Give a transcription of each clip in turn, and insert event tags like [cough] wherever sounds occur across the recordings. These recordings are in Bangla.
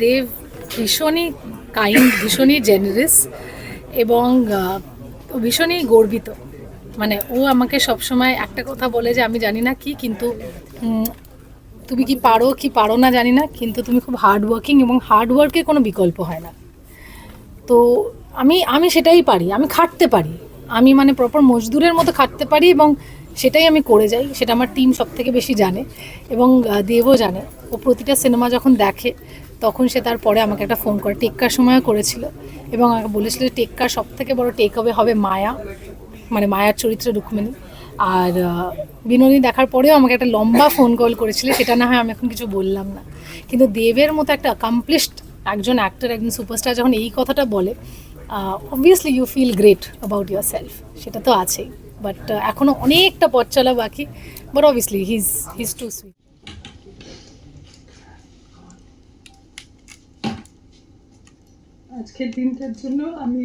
দেব ভীষণই কাইন্ড ভীষণই জেনারেস এবং ভীষণই গর্বিত। মানে ও আমাকে সবসময় একটা কথা বলে যে, আমি জানি না কি, কিন্তু তুমি কি পারো কি পারো না জানি না, কিন্তু তুমি খুব হার্ড ওয়ার্কিং এবং হার্ড ওয়ার্কের কোনো বিকল্প হয় না। তো আমি আমি সেটাই পারি, আমি খাটতে পারি। আমি মানে প্রপার মজদুরের মতো খাটতে পারি এবং সেটাই আমি করে যাই, সেটা আমার টিম সব থেকে বেশি জানে এবং দেবও জানে। ও প্রতিটা সিনেমা যখন দেখে, তখন সে তারপরে আমাকে একটা ফোন করে। টেক্কার সময়ও করেছিল এবং আমাকে বলেছিল টেক্কার সব থেকে বড় টেক হবে হবে মায়া মানে মায়ার চরিত্রে রুক্মিণী। আর বিনোদিনী দেখার পরেও আমাকে একটা লম্বা ফোন কল করেছিল, সেটা না হয় আমি এখন কিছু বললাম না। কিন্তু দেবের মতো একটা অ্যাকামপ্লিশড একজন অ্যাক্টর একজন সুপারস্টার যখন এই কথাটা বলে obviously you feel great about yourself সেটা তো আছেই। বাট এখনও অনেকটা পথ চলা বাকি but obviously he's he's too sweet আজকের দিনটার জন্য আমি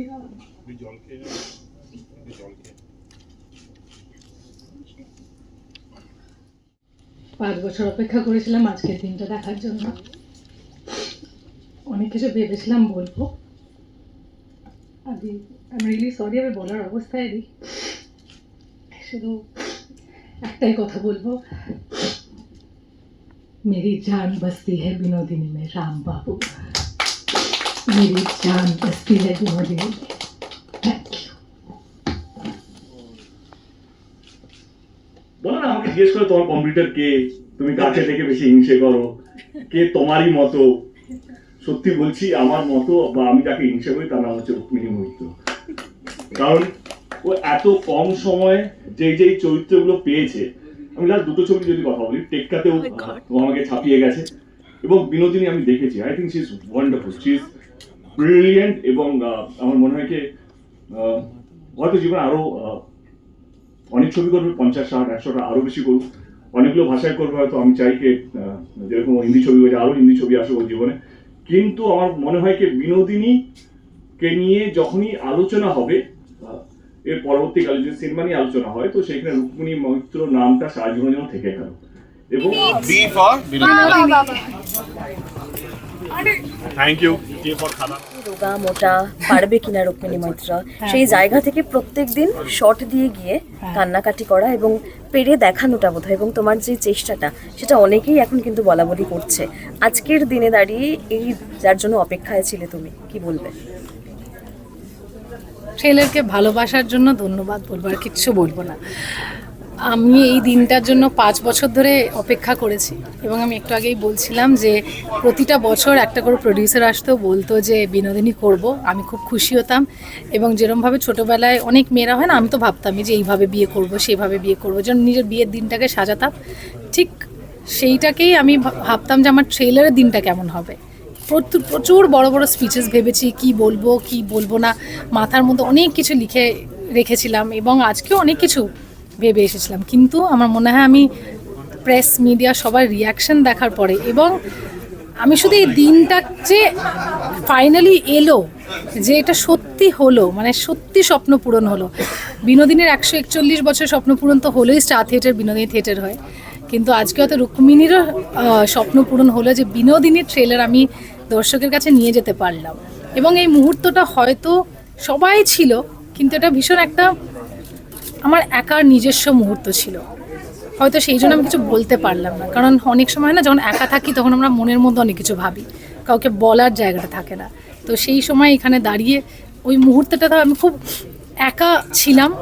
পাঁচ বছর অপেক্ষা করেছিলাম আজকের দিনটা দেখার জন্য। অনেক কিছু ভেবেছিলাম বলব। আদি আমি রিয়েলি সরি আমি বলার অবস্থায় দিই শুধু একটাই কথা বলব। মেরি জান বস্তি হে বিনোদিনী মে, রাম বাবু। মেরি জান বস্তি হে বিনোদিনী বলো না আমাকে জিজ্ঞেস করো তোমার কম্পিউটার কে, তুমি কাছে থেকে বেশি হিংসে করো? কে তোমারই মতো? সত্যি বলছি, আমার মতো বা আমি যাকে হিংসে করি, তার নাম হচ্ছে রুক্মিণী কারণ ও এত কম সময়ে যেই যেই চরিত্রগুলো পেয়েছে আমি লাস্ট দুটো ছবি যদি কথা বলি টেক্কাতেও ও আমাকে ছাপিয়ে গেছে। এবং বিনোদিনী আমি দেখেছি I think she is wonderful she is brilliant এবং আমার মনে হয় কি হয়তো জীবনে আরও আহ, অনেক ছবি করবে পঞ্চাশ ষাট একশোটা আরও বেশি করুক। অনেকগুলো ভাষায় করবে হয়তো আমি চাই যে আহ, যেরকম হিন্দি ছবি হয়েছে আরও হিন্দি ছবি আসুক ওর জীবনে। কিন্তু আমার মনে হয় কি বিনোদিনী কে নিয়ে যখনই আলোচনা হবে এর পরবর্তীকালে যদি সিনেমা নিয়ে আলোচনা হয় তো সেখানে রুক্মিণী মৈত্র নামটা সারা জীবনের জন্য থেকে গেল। এবং রোগা মোটা পারবে কিনা রুক্মিণী মৈত্র? সেই জায়গা থেকে প্রত্যেক দিন শর্ট দিয়ে গিয়ে কান্নাকাটি করা এবং পেরে দেখানোটা বোধ এবং তোমার যে চেষ্টাটা সেটা অনেকেই এখন কিন্তু বলা বলি করছে। আজকের দিনে দাঁড়িয়ে এই যার জন্য অপেক্ষায় ছিলে তুমি কি বলবে? ট্রেলারকে ভালোবাসার জন্য ধন্যবাদ বলব আর কিচ্ছু বলব না। আমি এই দিনটার জন্য পাঁচ বছর ধরে অপেক্ষা করেছি এবং আমি একটু আগেই বলছিলাম যে প্রতিটা বছর একটা করে প্রডিউসার আসতো বলতো যে বিনোদিনী করব, আমি খুব খুশি হতাম এবং যেরমভাবে ছোটোবেলায় অনেক মেয়েরা হয় না, আমি তো ভাবতামই যে এইভাবে বিয়ে করব, সেইভাবে বিয়ে করব, যেন নিজের বিয়ের দিনটাকে সাজাতাম। ঠিক সেইটাকেই আমি ভাব- ভাবতাম যে আমার ট্রেলারের দিনটা কেমন হবে। প্রচুর প্রচুর বড় বড় স্পিচেস ভেবেছি, কি বলব কি বলব না। মাথার মধ্যে অনেক কিছু লিখে রেখেছিলাম এবং আজকেও অনেক কিছু ভেবে এসেছিলাম। কিন্তু আমার মনে হয় আমি প্রেস মিডিয়া সবার রিয়াকশন দেখার পরে এবং আমি শুধু এই দিনটা যে ফাইনালি এলো, যে এটা সত্যি হলো মানে সত্যি স্বপ্ন পূরণ হলো। বিনোদিনীর একশো একচল্লিশ বছর স্বপ্ন পূরণ তো হলোই স্টার থিয়েটার বিনোদিনী থিয়েটার হয়। কিন্তু আজকে হয়তো রুক্মিণীরও স্বপ্ন পূরণ হলো যে বিনোদিনীর ট্রেলার আমি দর্শকের কাছে নিয়ে যেতে পারলাম। এবং এই মুহূর্তটা হয়তো সবাই ছিল, কিন্তু এটা ভীষণ একটা আমার একার নিজস্ব মুহূর্ত ছিল। হয়তো সেই জন্য আমি কিছু বলতে পারলাম না। কারণ অনেক সময় না, যখন একা থাকি তখন আমরা মনের মধ্যে অনেক কিছু ভাবি। কাউকে বলার জায়গাটা থাকে না। তো সেই সময় এখানে দাঁড়িয়ে ওই মুহূর্তটা আমি খুব একা ছিলাম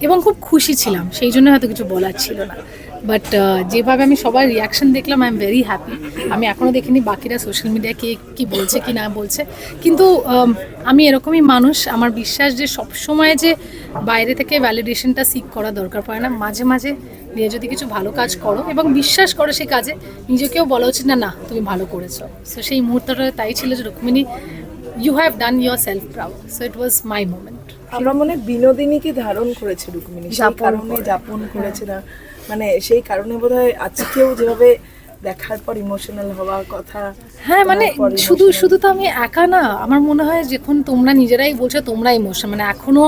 এবং খুব খুশি ছিলাম। সেই জন্য হয়তো কিছু বলার ছিল না। বাট যেভাবে আমি সবার রিয়াকশন দেখলাম আই এম ভেরি হ্যাপি আমি এখনও দেখিনি বাকিরা সোশ্যাল মিডিয়ায় কে কী বলছে কি না বলছে। কিন্তু um, আমি এরকমই মানুষ আমার বিশ্বাস যে সবসময় যে বাইরে থেকে ভ্যালিডেশনটা সিক করা দরকার পড়ে না। মাঝে মাঝে নিয়ে যদি কিছু ভালো কাজ করো এবং বিশ্বাস করো সেই কাজে নিজেকেও বলা উচিত না না তুমি ভালো করেছ। সো সেই মুহূর্তটা তাই ছিল যে Rukmini you have done yourself proud so it was my moment আমরা মনে বিনোদিনীকে ধারণ করেছে রুক্মিণী? যাপন করেছে না? মানে সেই কারণে বোধ বোধহয় আজকেও যেভাবে দেখার পর ইমোশনাল হওয়ার কথা হ্যাঁ মানে শুধু শুধু তো আমি একা না আমার মনে হয় যখন তোমরা নিজেরাই বলছো তোমরা ইমোশন মানে এখনও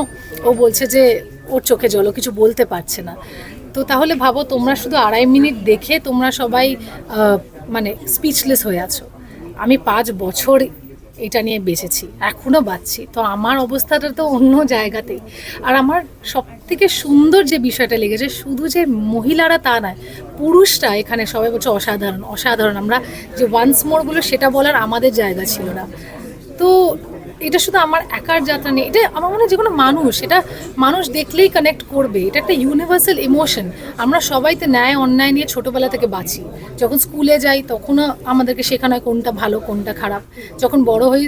ও বলছে যে ওর চোখে জল কিছু বলতে পারছে না। তো তাহলে ভাবো তোমরা শুধু আড়াই মিনিট দেখে তোমরা সবাই মানে স্পিচলেস হয়ে আছো। আমি পাঁচ বছর এটা নিয়ে বেঁচেছি এখনও বাঁচছি। তো আমার অবস্থাটা তো অন্য জায়গাতেই। আর আমার সব থেকে সুন্দর যে বিষয়টা লেগেছে, শুধু যে মহিলারা তা নয়, পুরুষরা এখানে সবাই বলছে অসাধারণ অসাধারণ। আমরা যে ওয়ান্স মোরগুলো সেটা বলার আমাদের জায়গা ছিল না। তো এটা শুধু আমার একার যাত্রা নেই, এটা আমার মনে হয় যে কোনো মানুষ, এটা মানুষ দেখলেই কানেক্ট করবে। এটা একটা ইউনিভার্সাল ইমোশন আমরা সবাই তো ন্যায় অন্যায় নিয়ে ছোটোবেলা থেকে বাঁচি। যখন স্কুলে যাই, তখনও আমাদেরকে শেখানো হয় কোনটা ভালো, কোনটা খারাপ। যখন বড় হই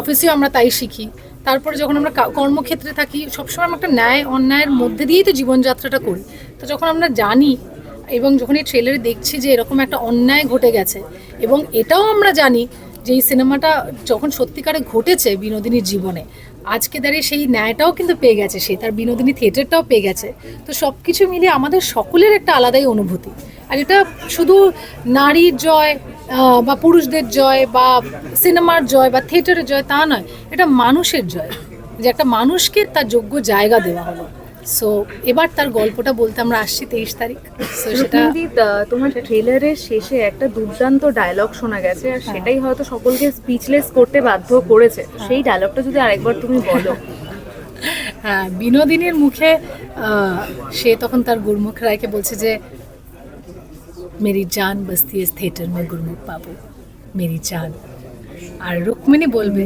অফিসেও আমরা তাই শিখি। তারপরে যখন আমরা কর্মক্ষেত্রে থাকি, সবসময় আমরা একটা ন্যায়, অন্যায়ের মধ্যে দিয়েই তো জীবনযাত্রাটা করি। তো যখন আমরা জানি এবং যখন এই ট্রেলারে দেখছি যে এরকম একটা অন্যায় ঘটে গেছে এবং এটাও আমরা জানি যে এই সিনেমাটা যখন সত্যিকারে ঘটেছে বিনোদিনীর জীবনে আজকে দাঁড়িয়ে সেই ন্যায়টাও কিন্তু পেয়ে গেছে, সে তার বিনোদিনী থিয়েটারটাও পেয়ে গেছে। তো সব কিছু মিলিয়ে আমাদের সকলের একটা আলাদাই অনুভূতি। আর এটা শুধু নারীর জয় বা পুরুষদের জয়, বা সিনেমার জয়, বা থিয়েটারের জয় তা নয়, এটা মানুষের জয়। যে একটা মানুষকে তার যোগ্য জায়গা দেওয়া হলো। সো এবার তার গল্পটা বলতে আমরা আসছি তেইশ তারিখ। সো সেটা তোমার ট্রেলারের শেষে একটা দুর্দান্ত ডায়লগ শোনা গেছে আর সেটাই হয়তো সকলকে স্পিচলেস করতে বাধ্য করেছে। সেই ডায়লগটা যদি আরেকবার তুমি বলো। [laughs] হ্যাঁ বিনোদিনীর মুখে সে তখন তার গুরমুখ রায়কে বলছে যে মেরি জান বস্তি ইস থিয়েটার মে গুরমুখ বাবু মেরি জান। আর রুক্মিণী বলবে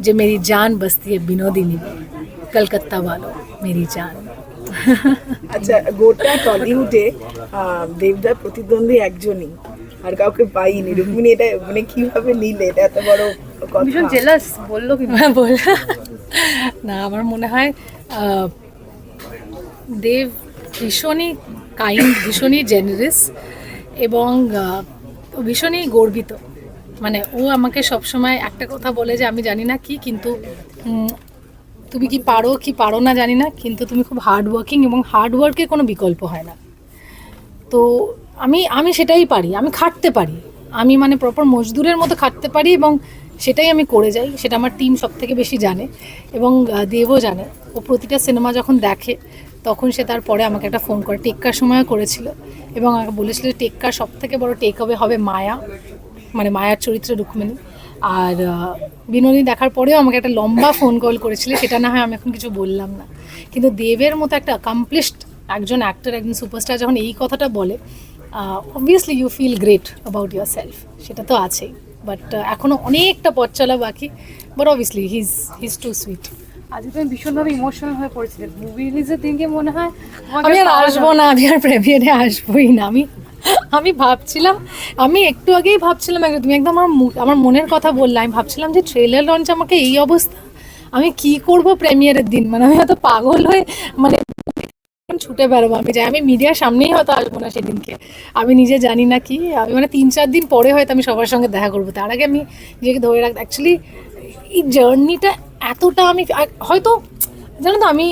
যে মেরি জান বস্তি বিনোদিনী। কলকাত্তা वालों মেরি জান আচ্ছা গোটা টলিউডে দেবদার প্রতিদ্বন্দ্বী একজনই আর কাউকে পাইনি। রুক্মিণী এটা মানে কীভাবে নিলে? এটা এত বড় ভীষণ জেলাস বলল কিন্তু। হ্যাঁ, বল। না আমার মনে হয় দেব ভীষণই কাইন্ড ভীষণই জেনারেস এবং ভীষণই গর্বিত। মানে ও আমাকে সবসময় একটা কথা বলে যে আমি জানি না কি কিন্তু তুমি কি পারো কি পারো না জানি না, কিন্তু তুমি খুব হার্ড ওয়ার্কিং এবং হার্ড ওয়ার্কের কোনো বিকল্প হয় না। তো আমি আমি সেটাই পারি, আমি খাটতে পারি। আমি মানে প্রপার মজদুরের মতো খাটতে পারি এবং সেটাই আমি করে যাই, সেটা আমার টিম সব থেকে বেশি জানে এবং দেবও জানে। ও প্রতিটা সিনেমা যখন দেখে, তখন সে তারপরে আমাকে একটা ফোন করে টেক্কার সময়ও করেছিল এবং আমাকে বলেছিল টেক্কার সব থেকে বড় টেক হবে হবে মায়া। মানে মায়ার চরিত্রে রুক্মিণী। আর বিনোদিনী দেখার পরেও আমাকে একটা লম্বা ফোন কল করেছিল সেটা না হয় আমি এখন কিছু বললাম না। কিন্তু দেবের মতো একটা অ্যাকামপ্লিশড একজন অ্যাক্টর একজন সুপারস্টার যখন এই কথাটা বলে obviously you feel great about yourself সেটা তো আছেই। বাট এখনও অনেকটা পথ চলা বাকি but obviously he's he's too sweet আজকে তুমি ভীষণভাবে ইমোশনাল হয়ে পড়েছিলে। মুভি রিলিজের দিনকে মনে হয় আমি আর আসব না আমি আর প্রেমিয়ারে আসবোই না আমি আমি ভাবছিলাম, আমি একটু আগেই ভাবছিলাম একদম, তুমি একদম আমার আমার মনের কথা বললে, আমি ভাবছিলাম যে ট্রেলার লঞ্চ আমাকে এই অবস্থা, আমি কি করব প্রেমিয়ারের দিন? মানে আমি হয়তো পাগল হয়ে মানে ছুটে বেরোবো আমি যাই, আমি মিডিয়ার সামনেই হয়তো আসব না সেদিনকে। আমি নিজে জানি না কি, আমি মানে তিন চার দিন পরে হয়তো আমি সবার সঙ্গে দেখা করব, তার আগে আমি নিজেকে ধরে রাখ অ্যাকচুয়ালি এই জার্নিটা এতটা আমি হয়তো, জানো তো, আমি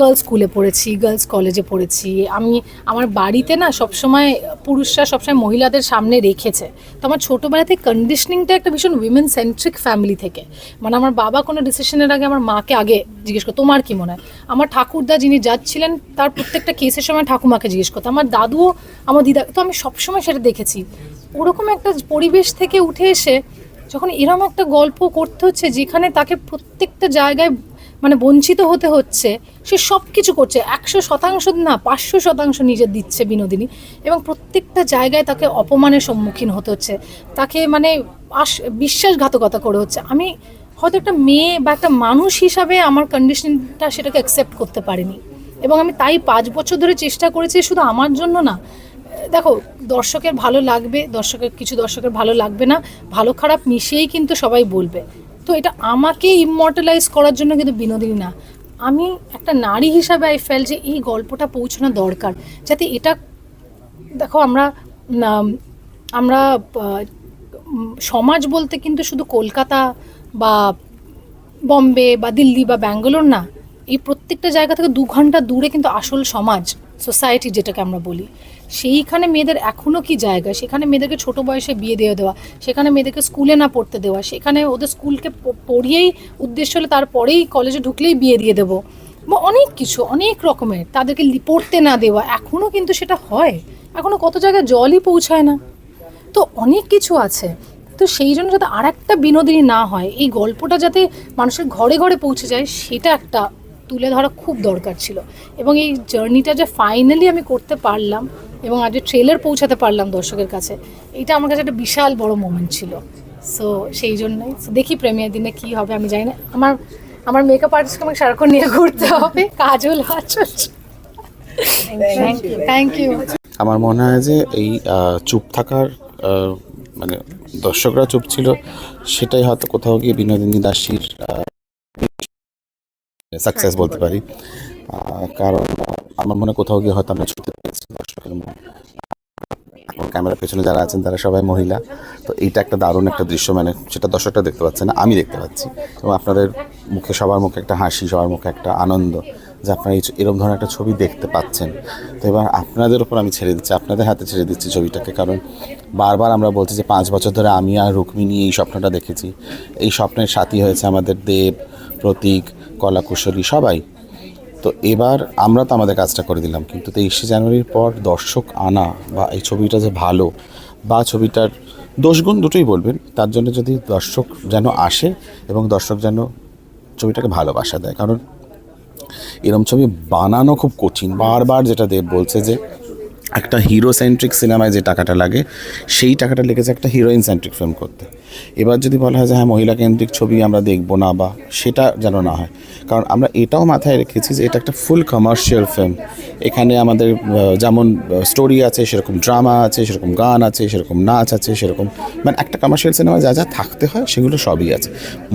গার্লস স্কুলে পড়েছি গার্লস কলেজে পড়েছি। আমি, আমার বাড়িতে না সবসময় পুরুষরা সবসময় মহিলাদের সামনে রেখেছে। তো আমার ছোটোবেলা থেকে কন্ডিশনিংটা একটা ভীষণ উইমেন সেন্ট্রিক ফ্যামিলি থেকে। মানে আমার বাবা কোনো ডিসিশনের আগে আমার মাকে আগে জিজ্ঞেস করতো, তোমার কী মনে হয়? আমার ঠাকুরদা যিনি যাচ্ছিলেন তার প্রত্যেকটা কেসের সময় ঠাকুমাকে জিজ্ঞেস করতো। আমার দাদুও, আমার দিদা, তো আমি সবসময় সেটা দেখেছি। ওরকম একটা পরিবেশ থেকে উঠে এসে যখন এরম একটা গল্প করতে হচ্ছে, যেখানে তাকে প্রত্যেকটা জায়গায় মানে বঞ্চিত হতে হচ্ছে, সে সব কিছু করছে। একশো শতাংশ না, পাঁচশো শতাংশ নিজের দিচ্ছে বিনোদিনী এবং প্রত্যেকটা জায়গায় তাকে অপমানের সম্মুখীন হতে হচ্ছে। তাকে মানে আস, বিশ্বাসঘাতকতা করে হচ্ছে। আমি হয়তো একটা মেয়ে বা একটা মানুষ হিসাবে আমার কন্ডিশনটা সেটাকে অ্যাকসেপ্ট করতে পারিনি। এবং আমি তাই পাঁচ বছর ধরে চেষ্টা করেছি, শুধু আমার জন্য না। দেখো, দর্শকের ভালো লাগবে, দর্শকের, কিছু দর্শকের ভালো লাগবে না। ভালো খারাপ মিশিয়েই কিন্তু সবাই বলবে। তো এটা আমাকে ইমমর্টালাইজ করার জন্য কিন্তু বিনোদিনী না। আমি একটা নারী হিসাবে আই ফেল যে এই গল্পটা পৌঁছানো দরকার। যাতে এটা, দেখো আমরা আমরা সমাজ বলতে কিন্তু শুধু কলকাতা বা বম্বে বা দিল্লি বা ব্যাঙ্গালোর না, এই প্রত্যেকটা জায়গা থেকে দু ঘণ্টা দূরে কিন্তু আসল সমাজ সোসাইটি যেটাকে আমরা বলি। সেইখানে মেয়েদের এখনও কি জায়গা? সেখানে মেয়েদেরকে ছোট বয়সে বিয়ে দিয়ে দেওয়া, সেখানে মেয়েদেরকে স্কুলে না পড়তে দেওয়া, সেখানে ওদের স্কুলকে পড়িয়েই উদ্দেশ্য হলে তারপরেই কলেজে ঢুকলেই বিয়ে দিয়ে দেবো। বা অনেক কিছু, অনেক রকমের। তাদেরকে পড়তে না দেওয়া এখনও কিন্তু সেটা হয়। এখনও কত জায়গায় জলই পৌঁছায় না। তো অনেক কিছু আছে। তো সেই জন্য যাতে আর একটা বিনোদিনী না হয়, এই গল্পটা যাতে মানুষের ঘরে ঘরে পৌঁছে যায়, সেটা একটা তুলে ধরা খুব দরকার ছিল। এবং এই জার্নিটা যে ফাইনালি আমি করতে পারলাম এবং আজ ট্রেলার পৌঁছাতে পারলাম দর্শকের কাছে। এটা আমার কাছে একটা বিশাল বড় মোমেন্ট ছিল। সো সেই জন্যই। দেখি প্রেমিয়ার দিনে কি হবে আমি জানি না। আমার আমার মেকআপ আর্টিস্টকে আমাকে সারাক্ষণ নিয়ে ঘুরতে হবে। কাজল আচল থ্যাংক ইউ আমার মনে হয় যে এই চুপ থাকার মানে দর্শকরা চুপ ছিল সেটাই হয়তো কোথাও গিয়ে বিনোদিনী দাসীর সাকসেস বলতে পারি। কারণ আমার মনে কোথাও গিয়ে হয়তো আমরা ছুটে পেয়েছি দর্শকের মন। ক্যামেরার পেছনে যারা আছেন, তারা সবাই মহিলা। তো এইটা একটা দারুণ একটা দৃশ্য মানে সেটা দর্শকটা দেখতে পাচ্ছে না আমি দেখতে পাচ্ছি। এবং আপনাদের মুখে, সবার মুখে একটা হাসি, সবার মুখে একটা আনন্দ, যে আপনারা এই এরকম ধরনের একটা ছবি দেখতে পাচ্ছেন। তো এবার আপনাদের উপর আমি ছেড়ে দিচ্ছি, আপনাদের হাতে ছেড়ে দিচ্ছি ছবিটাকে, কারণ বারবার আমরা বলছি যে পাঁচ বছর ধরে আমি আর রুক্মিণী এই স্বপ্নটা দেখেছি। এই স্বপ্নের সাথী হয়েছে আমাদের দেব, প্রতীক, কলাকুশলী, সবাই। তো এবার আমরা তো আমাদের কাজটা করে দিলাম। কিন্তু তেইশে জানুয়ারির পর দর্শক আনা বা এই ছবিটা যে ভালো বা ছবিটার দোষগুণ দুটোই বলবেন, তার জন্য যদি দর্শক যেন আসে এবং দর্শক যেন ছবিটাকে ভালোবাসা দেয়। কারণ এরম ছবি বানানো খুব কঠিন। বারবার যেটা দেব বলছে যে একটা হিরো সেন্ট্রিক সিনেমায় যে টাকাটা লাগে, সেই টাকাটা লেগেছে একটা হিরোইন সেন্ট্রিক ফিল্ম করতে। এবার যদি বলা হয় যে হ্যাঁ মহিলা কেন্দ্রিক ছবি আমরা দেখব না বা সেটা যেন না হয়, কারণ আমরা এটাও মাথায় রেখেছি যে এটা একটা ফুল কমার্শিয়াল ফিল্ম এখানে আমাদের যেমন স্টোরি আছে, সেরকম ড্রামা আছে, সেরকম গান আছে, সেরকম নাচ আছে, সেরকম মানে একটা কমার্শিয়াল সিনেমা যা যা থাকতে হয়, সেগুলো সবই আছে।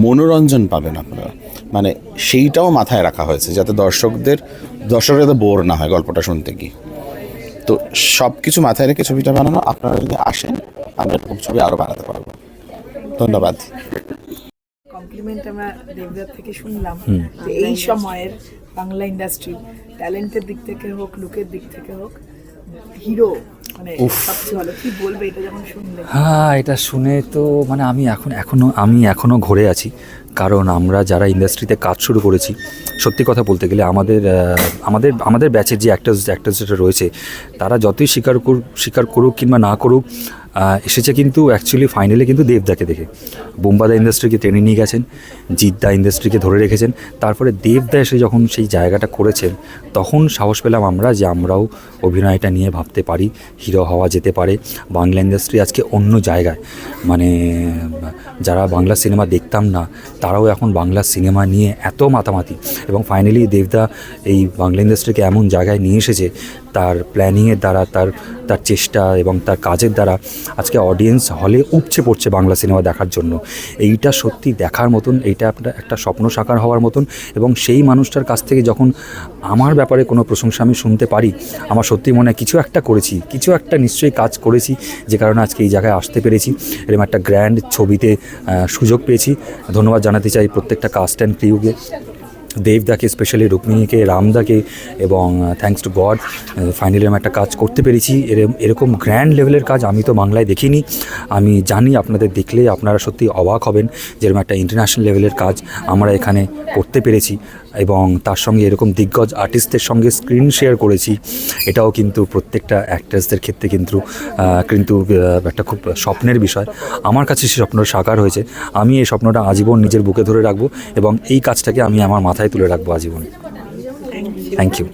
মনোরঞ্জন পাবেন আপনারা। মানে সেইটাও মাথায় রাখা হয়েছে, যাতে দর্শকদের, দর্শকরা যাতে বোর না হয় গল্পটা শুনতে গিয়ে। তো সব কিছু মাথায় রেখে ছবিটা বানানো আপনারা যদি আসেন আমরা এরকম ছবি আরও বানাতে পারব। ধন্যবাদ। কমপ্লিমেন্ট আমরা দেবদার থেকে শুনলাম যে এই সময়ের বাংলা ইন্ডাস্ট্রি ট্যালেন্টের দিক থেকে হোক লুকের দিক থেকে হোক হিরো মানে হ্যাঁ এটা শুনে তো মানে আমি এখন এখনও আমি এখনও ঘরে আছি। কারণ আমরা যারা ইন্ডাস্ট্রিতে কাজ শুরু করেছি সত্যি কথা বলতে গেলে আমাদের আমাদের আমাদের ব্যাচের যে অ্যাক্টার্স অ্যাক্টার্স যেটা রয়েছে তারা যতই স্বীকার করুক স্বীকার করুক কিংবা না করুক এসেছে কিন্তু অ্যাকচুয়ালি ফাইনালে কিন্তু দেবদাকে দেখে। বোম্বাদা ইন্ডাস্ট্রিকে টেনে নিয়ে গেছেন জিদ্দা ইন্ডাস্ট্রিকে ধরে রেখেছেন। তারপরে দেবদা এসে যখন সেই জায়গাটা করেছেন, তখন সাহস পেলাম আমরা যে আমরাও অভিনয়টা নিয়ে ভাবতে পারি, হিরো হওয়া যেতে পারে। বাংলা ইন্ডাস্ট্রি আজকে অন্য জায়গায়। মানে যারা বাংলা সিনেমা দেখতাম না, তারাও এখন বাংলা সিনেমা নিয়ে এত মাতামাতি। এবং ফাইনালি দেবদা এই বাংলা ইন্ডাস্ট্রিকে এমন জায়গায় নিয়ে এসেছে তার প্ল্যানিংয়ের দ্বারা, তার তার চেষ্টা এবং তার কাজের দ্বারা আজকে অডিয়েন্স হলে উপচে পড়ছে বাংলা সিনেমা দেখার জন্য। এইটা সত্যি দেখার মতন, এইটা একটা একটা স্বপ্ন সাকার হওয়ার মতন এবং সেই মানুষটার কাছ থেকে যখন আমার ব্যাপারে কোনো প্রশংসা আমি শুনতে পারি, আমার সত্যি মনে হয় কিছু একটা করেছি, কিছু একটা নিশ্চয়ই কাজ করেছি, যে কারণে আজকে এই জায়গায় আসতে পেরেছি, এরকম একটা গ্র্যান্ড ছবিতে সুযোগ পেয়েছি। ধন্যবাদ জানাতে চাই প্রত্যেকটা কাস্ট অ্যান্ড ক্রিউকে দেবদাকে স্পেশালি রুক্মিণীকে, রামদাকে এবং থ্যাঙ্কস টু গড ফাইনালি আমি একটা কাজ করতে পেরেছি। এর, এরকম গ্র্যান্ড লেভেলের কাজ আমি তো বাংলায় দেখিনি। আমি জানি আপনাদের দেখলে আপনারা সত্যি অবাক হবেন যেরকম একটা ইন্টারন্যাশনাল লেভেলের কাজ আমরা এখানে করতে পেরেছি। এবং তার সঙ্গে এরকম দিগ্গজ আর্টিস্টদের সঙ্গে স্ক্রিন শেয়ার করেছি। এটাও কিন্তু প্রত্যেকটা অ্যাক্ট্রেসদের ক্ষেত্রে কিন্তু কিন্তু একটা খুব স্বপ্নের বিষয়। আমার কাছে সে স্বপ্নটা সাকার হয়েছে। আমি এই স্বপ্নটা আজীবন নিজের বুকে ধরে রাখব এবং এই কাজটাকে আমি আমার মাথায় তুলে রাখব আজীবন। Thank you